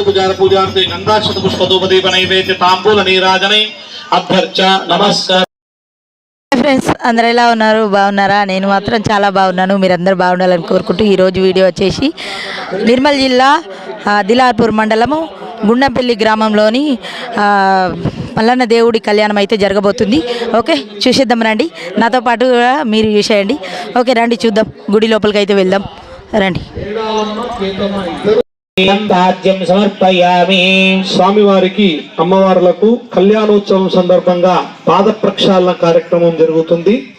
షోడోపచార పూజార్థే గంధాక్షత పుష్పదోపదీప నైవేద్య తాంబూల నీరాజనై అభ్యర్చ నమస్కారం ఫ్రెండ్స్ అందరు ఎలా ఉన్నారు? బాగున్నారా? నేను మాత్రం చాలా బాగున్నాను. మీరందరూ బాగుండాలని కోరుకుంటూ ఈరోజు వీడియో వచ్చేసి నిర్మల్ జిల్లా దిలార్పూర్ మండలము గుండంపల్లి గ్రామంలోని మల్లన్న దేవుడి కళ్యాణం అయితే జరగబోతుంది. ఓకే చూసేద్దాం రండి. నాతో పాటు మీరు చూసేయండి. ఓకే రండి చూద్దాం. గుడి లోపలికి అయితే వెళ్దాం. రండి. సమర్పయామి. స్వామివారికి అమ్మవార్లకు కళ్యాణోత్సవం సందర్భంగా పాద ప్రక్షాళన కార్యక్రమం జరుగుతుంది.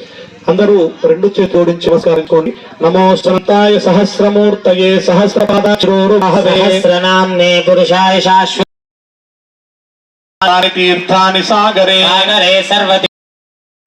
అందరూ రెండు చేతులు జోడించి నమస్కరించుకోండి. నమో సంతాయ సహస్రమూర్తయే సహస్రపాదాశ్రోరు సహస్రనామ్నే పురుషాయ శాశ్వత. తీర్థాని సాగరే. సాగరే సర్వతి.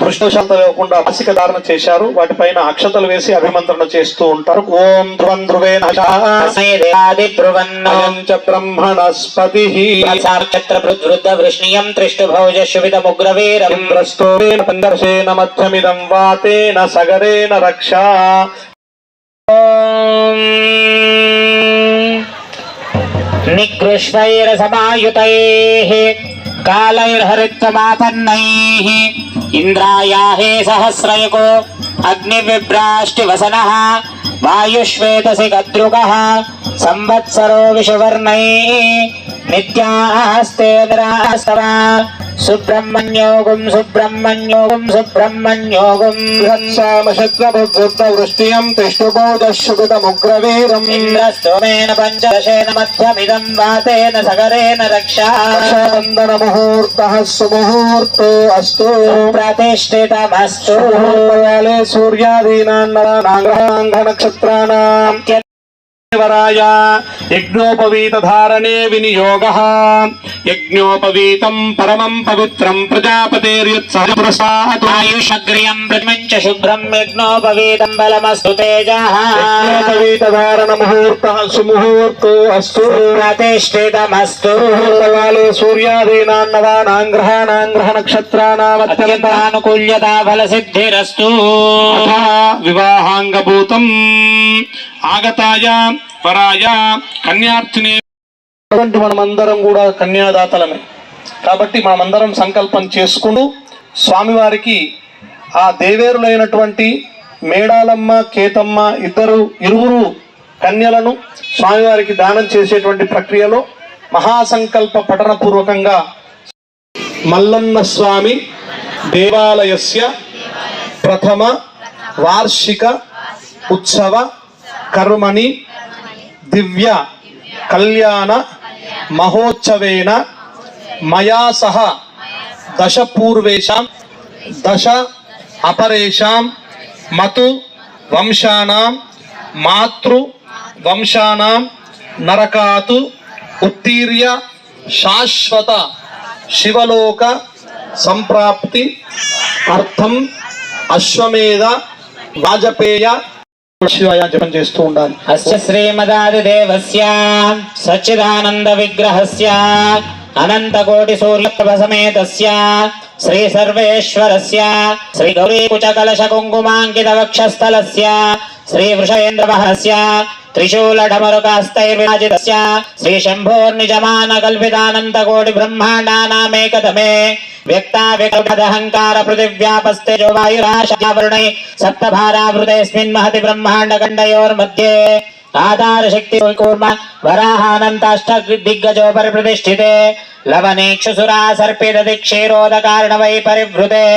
ప్రశ్నశాంత లేకుండా అపసిక ధారణ చేశారు. వాటిపైన అక్షతలు వేసి అభిమంత్రణ చేస్తూ ఉంటారు. ఓం ధ్రువం ధ్రువేణ బ్రహ్మణస్పతి. వృష్ణియం త్రిష్టుభౌజ శుభితముగ్రవీరేణ పందర్శేన మధ్యమిదం వాతేన సగరేణ రక్ష. నికృష్ణైరసమాయుతైః కాలైర్హరిత్వమాపన్నైః ఇంద్రాయాహే సహస్రయకో అగ్నివిభ్రాష్టివసన వాయుశ్వేతసి గద్రుక సంవత్సరో విషవర్ణై నిత్యాస్తే నిరాస్తవ సుబ్రహ్మణ్యోగం సుబ్రహ్మణ్యోగం సుబ్రహ్మణ్యోగం బృహత్సామశత్రుభుక్తవృష్టియం తిష్టుబోధశ్రుతముగ్రవీరం ఇంద్రస్తోమేన పంచదశేన మధ్యమిదం వాతేన సగరేన రక్షాందన ముహూర్త సుముహూర్త అస్తు ప్రతిష్ఠితమస్తు సూర్యాదీనా నక్షత్రాణ దేవరాయ యజ్ఞోపవీతధారణే వినియోగ. యజ్ఞోపవీతం పరమం పవిత్రం ప్రజాపతేర్యుత్సాయుషగ్రియం ప్రతిమం శుభ్రం యజ్ఞోపవీతం బలమస్తు తేజోపవీతధారణ ముహూర్త సుముహూర్తో అస్తు. ప్రతిష్ఠితమస్తు కాలే సూర్యాదీనాన్నదానాంగ్రహాణాంగ్రహ నక్షత్రాణామత్యంతానుకూల్యతా వివాహాంగభూతం. ఆగతాయ వరాయ కన్యార్థినే మనమందరం కూడా కన్యాదాతలమే. కాబట్టి మనమందరం సంకల్పం చేసుకుంటూ స్వామివారికి ఆ దేవేరులైనటువంటి మేడాలమ్మ కేతమ్మ ఇద్దరు ఇరువురు కన్యలను స్వామివారికి దానం చేసేటువంటి ప్రక్రియలో మహాసంకల్ప పఠనపూర్వకంగా మల్లన్న స్వామి దేవాలయస్య ప్రథమ వార్షిక ఉత్సవ కర్మని దివ్య కళ్యాణ మహోత్సవేన మయా సహ దశ పూర్వేషాం దశ అపరేషాం మతు వంశానాం మాతృ వంశానాం నరకాతు ఉత్తీర్య శాశ్వత శివలోక సంప్రాప్తి అర్థం అశ్వమేధ వాజపేయ శివాయ జపం చేస్తూ ఉండాలి. శ్రీమదాది దేవస్య సచ్చిదానంద విగ్రహస్య అనంత కోటి సూర్యప్రభ శ్రీ సర్వేశ్వరస్య శ్రీ గౌరీ కుచ కలశ కుంకుమాంకిత శ్రీ వృషేంద్ర మహస్య త్రిశూల శ్రీ కల్పితానంత కోటి బ్రహ్మాండానామేకతమే श्रीशम्भोर्निजमानकल्पितानन्तकोटिब्रह्माण्डानामेकतमे व्यक्ताव्यक्तदहङ्कार पृथिव्यापस्तेजो वायुराशावृणै सप्तभारावृतेऽस्मिन् महति ब्रह्माण्डखण्डयोर्मध्ये आधारशक्ति कूर्म वराहानन्ताष्ट दिग्गजोपरि प्रतिष्ठिते लवनेक्षुसुरा सर्पित दिक्षीरोदकार्णवै परिवृते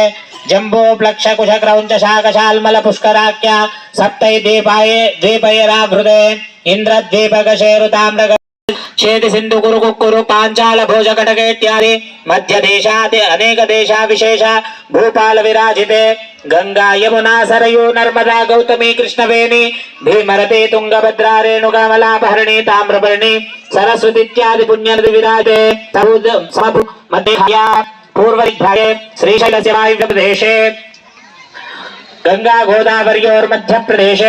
जम्बो प्लक्ष कुश क्रौञ्च शाकशाल्मल पुष्कराख्या सप्तै दीपाये द्वीपैरावृते इन्द्रद्वीपकशेरुताम्रग छेद सिंधु कुरु कुक्कुरु पांचाल भोज कटके इत्यादि मध्य देशादि अनेक देशा विशेष भूपाल विराजिते गंगा यमुना सरयू नर्मदा गौतमी कृष्णवेणी भीमरते तुंगभद्रा रेणुका मलापहरणी ताम्रपर्णी सरस्वती इत्यादि पुण्य नदी विराजे समुद्र समभु मध्य पूर्व श्रीशैलस्य वायुव्य प्रदेशे गंगा गोदावरी और मध्य प्रदेश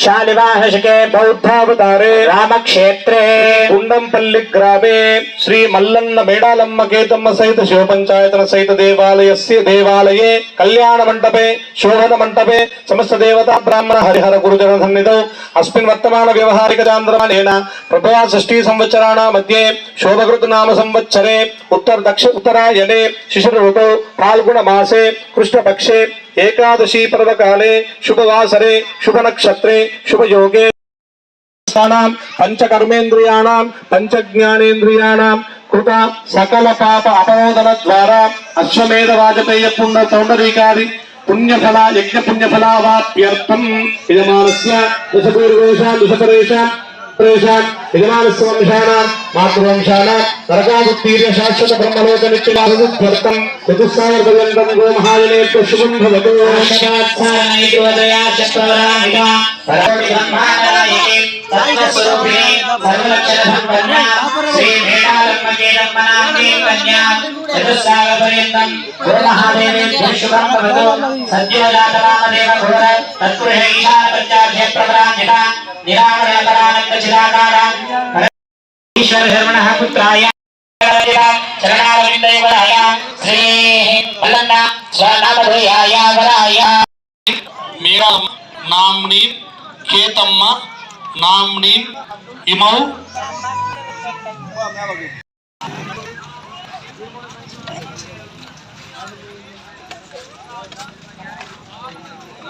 शालिवाहशके बौद्धावतारे रामक्षेत्रे गुंडंपल्ली ग्रामे श्री मल्लन्न मेडालम्म केतम्म सहित शिव पंचायतन सहित देवालयस्य देवालये कल्याण मंडपे शोभन मंडपे समस्त देवता ब्राह्मण हरिहर गुरुजन सन्निधौ अस्मिन् वर्तमान व्यवहारिक चान्द्रमानेन कृपया षष्ठी संवत्सराणां मध्ये शोभकृत नाम संवत्सरे उत्तर दक्षिण उत्तरायणे शिशिर ऋतौ फाल्गुण मासे कृष्णपक्षे ఏకాదశి పర్వకాలే శుభవాసరే శుభ నక్షత్రే శుభయోగే. స్థానాం పంచకర్మేంద్రియాణం పంచజ్ఞానేంద్రియాణం కృత సకల పాప అపరోధన ద్వారా అశ్వమేధ వాజపేయ పుణ్య సౌందర్యకాది పుణ్యఫల యజ్ఞ పుణ్యఫలావాప్యర్థం. యజమానస్య దశపూర్వేష దశపరేష ಪ್ರವೇಶಾತ್ ಯಜಮಾನಸ್ವ ವಂಶಾನ ಮಾತೃವಂಶಾನ ನರಕಾಮುತ್ತೀರ್ಣ ಶಾಶ್ವತ ಬ್ರಹ್ಮಲೋಕನಿತ್ಯರ್ಥಂ ಚತುಸ್ಸಾಯ ಪರ್ಯಂತಂ ಗೋ ಮಹಾಜನೇತ್ವ ಶುಭಂ ಭವತು ಸರ್ವಸ್ವರೂಪಿಣಿ ಸರ್ವಲಕ್ಷಣ ಸಂಪನ್ನ ಶ್ರೀ ಮೇಡಾ चेदं मनाग्ने कन्यां चतुस्सागपर्यन्तं गुरुमहादेवेभ्यः शुभं भवतु सद्योजातरामदेव घोर तत्पुरुष ईशानपत्यार्थे प्रपराञ्जता निरामरपरानन्दचिदाकारान् ईश्वरधर्मणः पुत्राय चरणारविन्दयवराय श्रीः वल्लन्ना स्वनामधेयाय वराय मीरा नाम्नी केतम्मा नाम्नी इमौ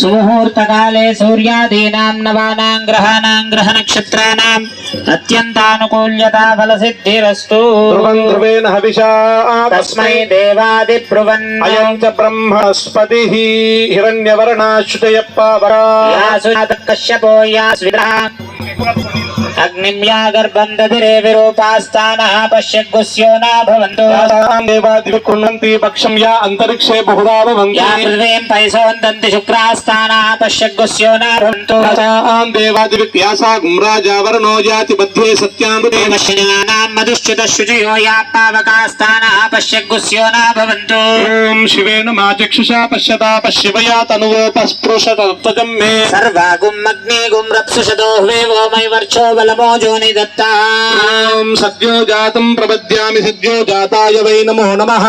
సుముహూర్తకాలే సూర్యాదీనాం నవానాం గ్రహాణాం గ్రహ నక్షత్రాణాం అత్యంతానుకూల్యత ఫలసిద్ధిరస్తు ధ్రువం ధ్రువేణ హవిషా తస్మై దేవాది బ్రువన్ అయం చ బ్రహ్మస్పతి హిరణ్యవర్ణాశ్రుతయ పావకా కశ్యపో యా గర్భం దదిరే విరూపాస్థానః పశ్యగ్గుస్యో నా భవంతు దేవాదివి కుర్వంతి పక్షం యా అంతరిక్షే బహుదా భవంతి యా పృథివీం పైసోందంతి శుక్రాస్థానः పశ్యగ్గుస్యో నా భవంతు తాసాం దేవాదివి వ్యాసా గుమ్రాజా వరుణో జాతి మధ్యే సత్యామృతే దేవశ్యానాం మధుశ్చుత శుచయో యా పావకాస్థానः పశ్యగ్గుస్యో నా భవంతు ఓం శివేన మా చక్షుషా పశ్యతా పశ్యవయా తనువోపస్పృశతత్వజం మే సర్వాగుం అగ్ని గుం రప్సుషదో హ్వేవో మై వర్చో బలమోజో నిదత్తా ఓం సద్యో జాతం ప్రపద్యామి సద్యో జాతాయ వై నమో నమః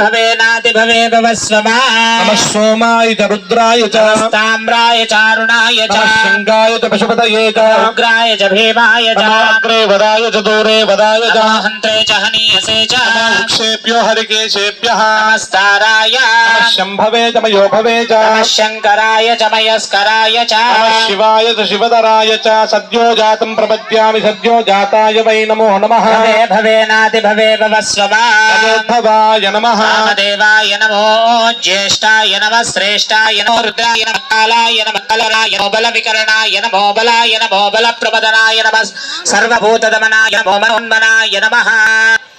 భవేనాతి భవే భవస్వమా నమః సోమాయ చ రుద్రాయ చ తామ్రాయ చారుణాయ చ నమః శృంగాయ చ పశుపతయే చ ఉగ్రాయ చ భీమాయ చ నమోగ్రే వదాయ చ దూరే వదాయ చ హంత్రే చ హనీయసే చ వృక్షేభ్యో హరికేశేభ్యः నమస్తారాయ నమః శంభవే చ మయోభవే చ నమః శంకరాయ చ మయస్కరాయ చ నమః శివాయ చ సద్యో జాతాయ వై నమో నమః. భవే భవేనాతి భవే భవస్వమా నమోద్భవాయ నమః. వామదేవాయ నమో జ్యేష్ఠాయ నమ శ్రేష్ఠాయ నమో రుద్రాయ నమ కాలాయ నమ కలరాయ నమో బల వికరణాయ నమో బలాయ నమో బల ప్రపదనాయ నమ సర్వభూతదమనాయ నమో మనోన్మనాయ నమ.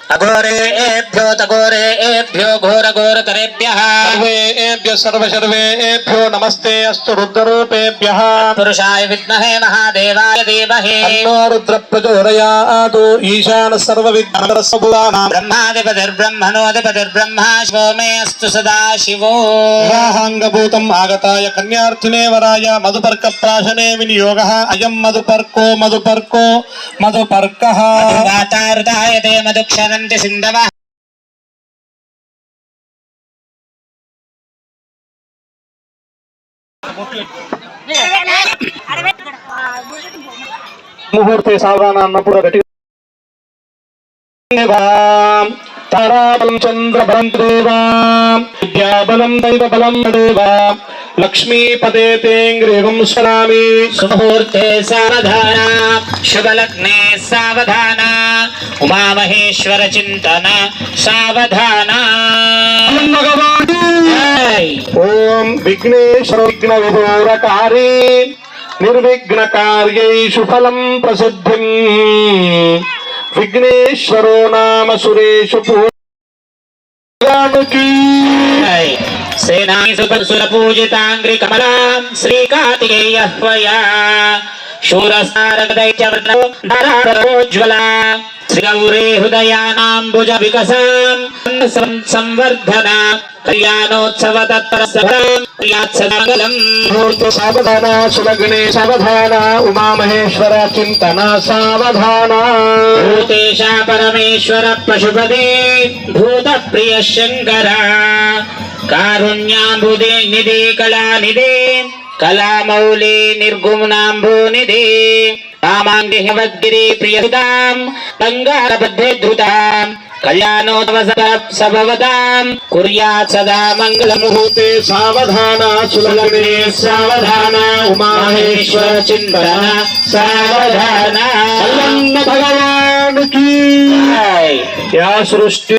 అఘోరేభ్యో తఘోరేభ్యో ఘోర ఘోరతరేభ్యః సర్వేభ్య సర్వ సర్వేభ్యో నమస్తే అస్తు రుద్రరూపేభ్యः. పురుషాయ విద్మహే మహాదేవాయ ధీమహి. తన్నో రుద్ర ప్రచోదయాతు ఈశాన సర్వ విఘ్నరసబులానాం బ్రహ్మాధిపతిర్బ్రహ్మణోధిపతిర్బ్రహ్మ శివో మే అస్తు సదా శివో వివాహాంగభూతం ఆగతాయ కన్యార్థినే వరాయ మధుపర్క ప్రాశనే వినియోగ అయం మధుపర్కో మధుపర్కో సింధవ ముహూర్తే సావధాన అన్నప్పుడు గట్టిగా. తారాబలం చంద్రబలం దేవా విద్యాబలం దైవబలం దేవా లక్ష్మీపదే తేంగ్రేవం స్మరామి సుముహూర్తే సావధాన శుభలగ్నే సావధాన ఉమామహేశ్వర చింతన సావధాన. ఓం విఘ్నేశ్వర విఘ్న విదూరకారి నిర్విఘ్న కార్యేషు ఫలం ప్రసిద్ధిం విఘ్నేశ్వరో నామ సురేషు పూజానుకీ సేనాని సుర పూజితాంగ్రి కమలాం శ్రీకార్తికేయ హ్వయా శూరసారదైత్యవర్ణోజ్వల శ్రీగౌరే హృదయానాంబుజ వికసాం సంవర్ధన కళ్యాణోత్సవ తత్పరసభం ప్రియాత్సమంగళం ముహూర్త సావధాన సులగ్నే సావధాన ఉమామహేశ్వర చింతన సావధాన భూతేశ పరమేశ్వర పశుపదే భూత ప్రియ శంకర కారుణ్యాంబుదే నిధి కళానిధే కళామౌళి నిర్గుణాంబు నిధి రామాంగి హవద్గిరి ప్రియసుతాం బంగారబద్ధే ధృతాం కళ్యాణోత్సవ సభవతాం కుర్యాత్ సదా మంగళ ముహూర్తే సావధాన సులగ్నే సావధాన ఉమామహేశ్వర చింతన సావధాన అల్లన్న భగవానుకి యా సృష్టి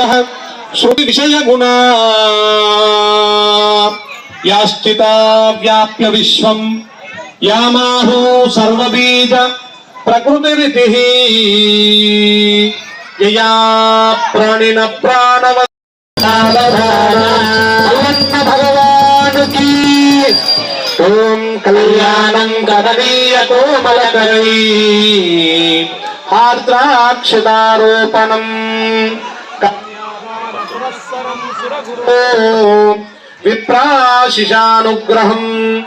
श्रुति विषय श्रुतिविषयगुणा याश्चिता व्याप्य विश्वम् यामाहो सर्वबीज प्रकृतिरितिः यया प्राणिन प्राणव भगवान की ओम ॐ कल्याणम् कदलीय कोमलकरी आर्द्राक्षतारोपणम् విప్రాశిషానుగ్రహం.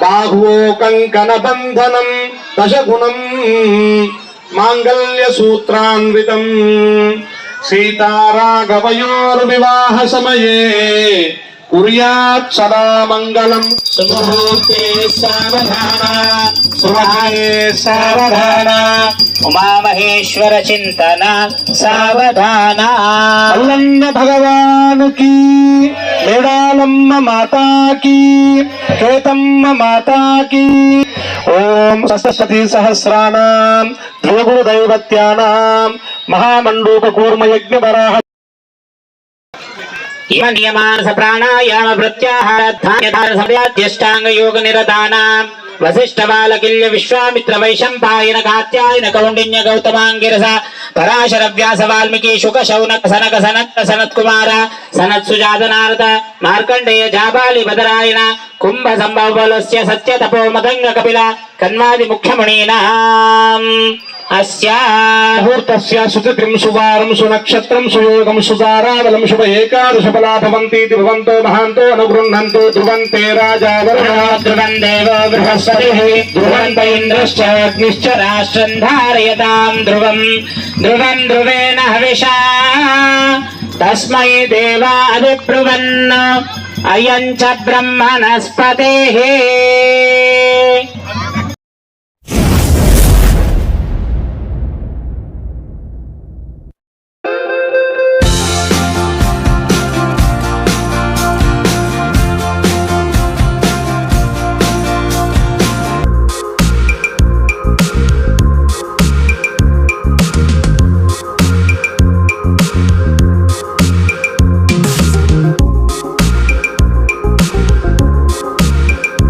బాహువో కంకణ బంధనం దశగుణం. మాంగళ్య సూత్రాన్వితం సీతారాఘవయోర్వివాహ సమయే. కుర్యాత్ సదా మంగళం సుముహూర్తే సావధాన సుమహాయే సావధాన ఉమామహేశ్వర చింతన సావధాన అల్లన్న భగవానుకి మేడాలమ్మ మాతాకి కేతమ్మ మాతాకి ఓం సరస్వతి సహస్రాణం ధ్రువగురు దైవత్యానాం మహామండూప కూర్మ యజ్ఞ ఇవ ఇమ ప్రాణాయామ ప్రత్యాహార ధాన్యధార సమయాధ్యష్టాంగ యోగ నిరతానాం వశిష్ఠ బాలకిల్య విశ్వామిత్ర వైశంపాయన కాత్యాయన కౌండిన్య గౌతమాంగిరస పరాశర వ్యాస వాల్మీకి శుక శౌనక సనక సనత్త సనత్ కుమార సనత్ సుజాత నారద మార్కండేయ జాబాలి బదరాయణ కుంభ సంభవలస్య సత్య తపో మదంగ కపిల కన్వాది ముఖ్యమణీనాం ముహూర్తస్య సుతిథిం సువారం సునక్షత్రం సుయోగం సుతారాబలం శుభ ఏకాదశ ఫలా భవంతీతి భవంతో మహాంతో అనుగృహంతో ధ్రువంతే రాజా ధ్రువం దేవో బృహస్పతిः ధ్రువంత ఇంద్రశ్చ అగ్నిశ్చ రాష్ట్రం ధారయతాం ధ్రువం ధ్రువం ధ్రువేణ హవిషా తస్మై దేవా అభిబ్రువన్ అయం చ బ్రహ్మణస్పతేః